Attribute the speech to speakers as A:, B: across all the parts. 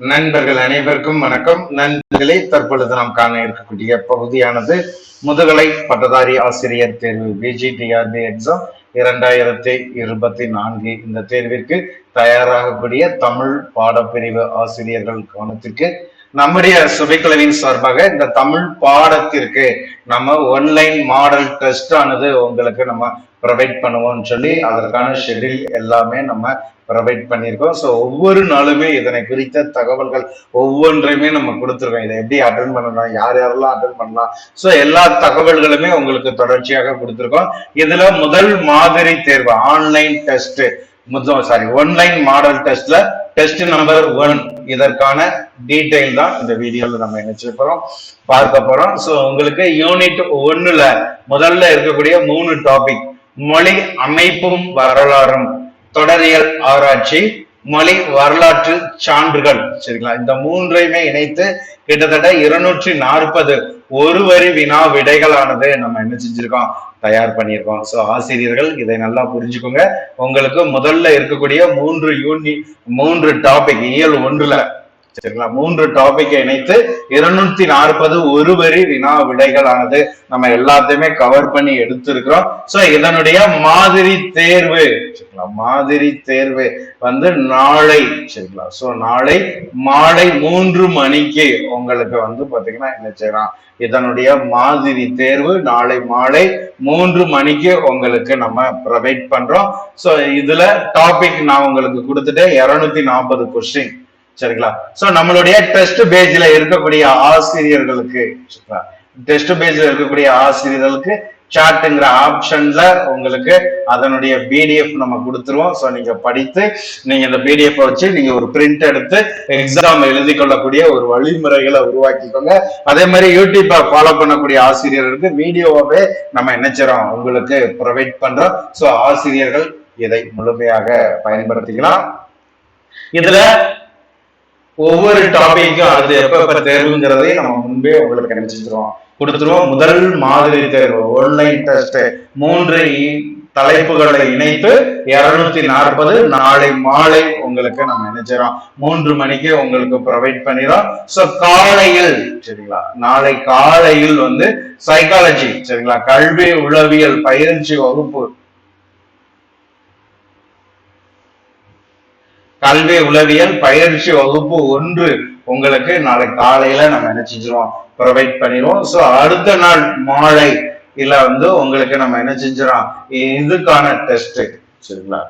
A: நண்பர்கள் அனைவருக்கும் வணக்கம். நண்பர்களே தற்பொழுது நாம் காண இருக்கக்கூடிய பகுதியானது முதுகலை பட்டதாரி ஆசிரியர் தேர்வு பிஜிடிஆர்பி எக்ஸாம் இரண்டாயிரத்தி இருபத்தி நான்கு இந்த தேர்விற்கு தயாராகக்கூடிய தமிழ் பாடப்பிரிவு ஆசிரியர்கள் கவனத்திற்கு நம்முடைய சுபைக்குழுவின் சார்பாக இந்த தமிழ் பாடத்திற்கு நம்ம ஒன்லைன் மாடல் டெஸ்ட் ஆனது உங்களுக்கு நம்ம ப்ரொவைட் பண்ணுவோம்னு சொல்லி அதற்கான ஷெட்யூல் எல்லாமே நம்ம ப்ரொவைட் பண்ணியிருக்கோம். ஸோ ஒவ்வொரு நாளுமே இதனை குறித்த தகவல்கள் ஒவ்வொன்றையுமே நம்ம கொடுத்துருக்கோம். இதை எப்படி அட்டன் பண்ணலாம் யார் யாரெல்லாம் அட்டன் பண்ணலாம்? ஸோ எல்லா தகவல்களுமே உங்களுக்கு தொடர்ச்சியாக கொடுத்துருக்கோம். இதுல முதல் மாதிரி தேர்வு ஆன்லைன் டெஸ்ட் முதல் சாரி ஒன்லைன் மாடல் டெஸ்ட்ல டெஸ்ட் நம்பர் ஒன் இதற்கான டீட்டெயில் தான் இந்த வீடியோல நம்ம நினைச்சு பார்க்க போறோம்? ஸோ உங்களுக்கு யூனிட் ஒன்னுல முதல்ல இருக்கக்கூடிய மூணு டாபிக் மொழி அமைப்பும் வரலாறும். தொடரியல் ஆராய்ச்சி மொழி வரலாற்று சான்றுகள். சரிங்களா? இந்த மூன்றையுமே இணைத்து கிட்டத்தட்ட இருநூற்றி நாற்பது ஒரு வரி வினா விடைகளானது நம்ம என்ன செஞ்சிருக்கோம்? தயார் பண்ணியிருக்கோம். ஸோ ஆசிரியர்கள் இதை நல்லா புரிஞ்சுக்கோங்க. உங்களுக்கு முதல்ல இருக்கக்கூடிய மூன்று யூனி மூன்று டாபிக் இயல் ஒன்றுல சரிங்களா? மூன்று டாபிக்கை இணைத்து இருநூத்தி நாற்பது ஒரு வரி வினா விடைகளானது நம்ம எல்லாத்தையுமே கவர் பண்ணி எடுத்திருக்கிறோம். சோ இதனுடைய மாதிரி தேர்வு சரிங்களா? மாதிரி தேர்வு வந்து நாளை சரிங்களா? சோ நாளை மாலை மூன்று மணிக்கு உங்களுக்கு வந்து பாத்தீங்கன்னா என்ன செய்யலாம்? இதனுடைய மாதிரி தேர்வு நாளை மாலை மூன்று மணிக்கு உங்களுக்கு நம்ம ப்ரொவைட் பண்றோம். சோ இதுல டாபிக் நான் உங்களுக்கு கொடுத்துட்டேன். இருநூத்தி நாற்பது கொஸ்டின் சரிங்களா? சோ நம்மளுடைய டெஸ்ட் பேஜ்ல இருக்கக்கூடிய ஆசிரியர்களுக்கு டெஸ்ட் பேஜ்ல இருக்கக்கூடிய ஆசிரியர்களுக்கு சாட்டுங்கிற ஆப்ஷன்ல உங்களுக்கு அதனுடைய பிடிஎஃப் நம்ம கொடுத்துருவோம். ஸோ நீங்க படித்து நீங்க இந்த பிடிஎஃப் வச்சு நீங்க ஒரு பிரிண்ட் எடுத்து எக்ஸாம் எழுதி கொள்ளக்கூடிய ஒரு வழிமுறைகளை உருவாக்கிக்கோங்க. அதே மாதிரி யூடியூப்பை ஃபாலோ பண்ணக்கூடிய ஆசிரியர்களுக்கு வீடியோவாவே நம்ம நினைச்சிரோம் உங்களுக்கு ப்ரொவைட் பண்றோம். ஸோ ஆசிரியர்கள் இதை முழுமையாக பயன்படுத்திக்கலாம். இதுல ஒவ்வொரு டாபிக்கும் அது எப்ப எப்ப தேர்வுங்கிறதையும் நம்ம முன்பே உங்களுக்கு நினைச்சிருவோம் கொடுத்துருவோம். முதல் மாதிரி தேர்வு ஆன்லைன் டெஸ்ட் மூன்று தலைப்புகளை இணைத்து இருநூத்தி நாற்பது நாளை மாலை உங்களுக்கு நம்ம நினைச்சிடறோம். மூன்று மணிக்கு உங்களுக்கு ப்ரொவைட் பண்ணிடும் ஸோ காலையில் சரிங்களா? நாளை காலையில் வந்து சைக்காலஜி சரிங்களா? கல்வி உளவியல் பயிற்சி வகுப்பு கல்வி உளவியல் பயிற்சி வகுப்பு ஒன்று உங்களுக்கு நாளை காலையில நம்ம என்ன செஞ்சிருவோம்? ப்ரொவைட் பண்ணிடுவோம் ஸோ அடுத்த நாள் மாலை இல்ல வந்து உங்களுக்கு நம்ம என்ன செஞ்சிடறோம் இதுக்கான டெஸ்ட் சரிங்களா?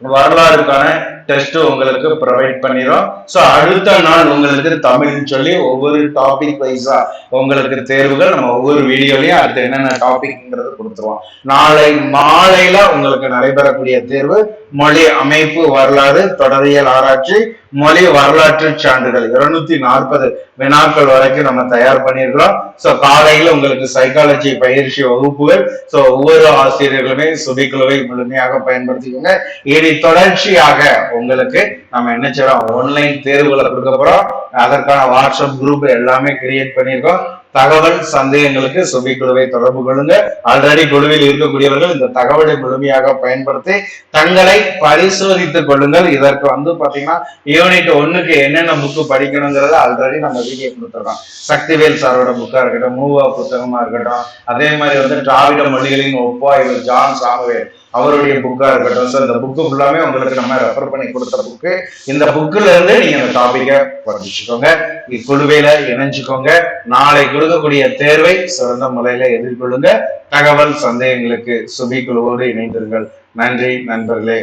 A: வரலாறுக்கான டெஸ்ட் உங்களுக்கு ப்ரொவைட் பண்ணிடும் ஸோ அடுத்த நாள் உங்களுக்கு தமிழ்னு சொல்லி ஒவ்வொரு டாபிக் வைஸா உங்களுக்கு தேர்வுகள் நம்ம ஒவ்வொரு வீடியோலையும் அடுத்து என்னென்ன டாபிக்ங்கிறது கொடுத்துருவோம். நாளை மாலையில உங்களுக்கு நடைபெறக்கூடிய தேர்வு மொழி அமைப்பு வரலாறு தொடரியல் ஆராய்ச்சி மொழி வரலாற்று சான்றுகள் இருநூத்தி நாற்பது வினாக்கள் வரைக்கும் நம்ம தயார் பண்ணியிருக்கிறோம். ஸோ காலையில் உங்களுக்கு சைக்காலஜி பயிற்சி வகுப்புகள். ஸோ ஒவ்வொரு ஆசிரியர்களுமே சுபிக்குழுவை முழுமையாக பயன்படுத்திக்கோங்க. இனி தொடர்ச்சியாக உங்களுக்கு நம்ம என்ன செய்யறோம்? ஆன்லைன் தேர்வுகளை கொடுக்க போறோம். அதற்கான வாட்ஸ்அப் குரூப் எல்லாமே கிரியேட் பண்ணியிருக்கோம். தகவல் சந்தேகங்களுக்கு சுபி குழுவை தொடர்பு கொள்ளுங்க. ஆல்ரெடி குழுவில் இருக்கக்கூடியவர்கள் இந்த தகவலை முழுமையாக பயன்படுத்தி தங்களை பரிசோதித்துக் கொள்ளுங்கள். இதற்கு வந்து பாத்தீங்கன்னா யூனிட் ஒண்ணுக்கு என்னென்ன புக்கு படிக்கணுங்கிறத ஆல்ரெடி நம்ம வீடியோ கொடுத்துருக்கோம். சக்திவேல் சாரோட புக்கா இருக்கட்டும் மூவா புத்தகமா இருக்கட்டும். அதே மாதிரி வந்து திராவிட மொழிகளின் ஒப்பாய்வு ஜான் சாமுவேல் அவருடைய புக்கா இருக்கட்டும். சார் இந்த புக்கு ஃபுல்லாமே உங்களுக்கு நம்ம ரெஃபர் பண்ணி கொடுத்த புக்கு இந்த புக்குல இருந்து நீங்க அந்த டாபிக்கை படிச்சுக்கோங்க இக்குழுவையில இணைஞ்சுக்கோங்க. நாளை கொடுக்கக்கூடிய தேர்வை சிறந்த முறையில எதிர்கொள்ளுங்க. தகவல் சந்தேகங்களுக்கு சுபி குழுவோடு இணைந்தீர்கள் நன்றி நண்பர்களே.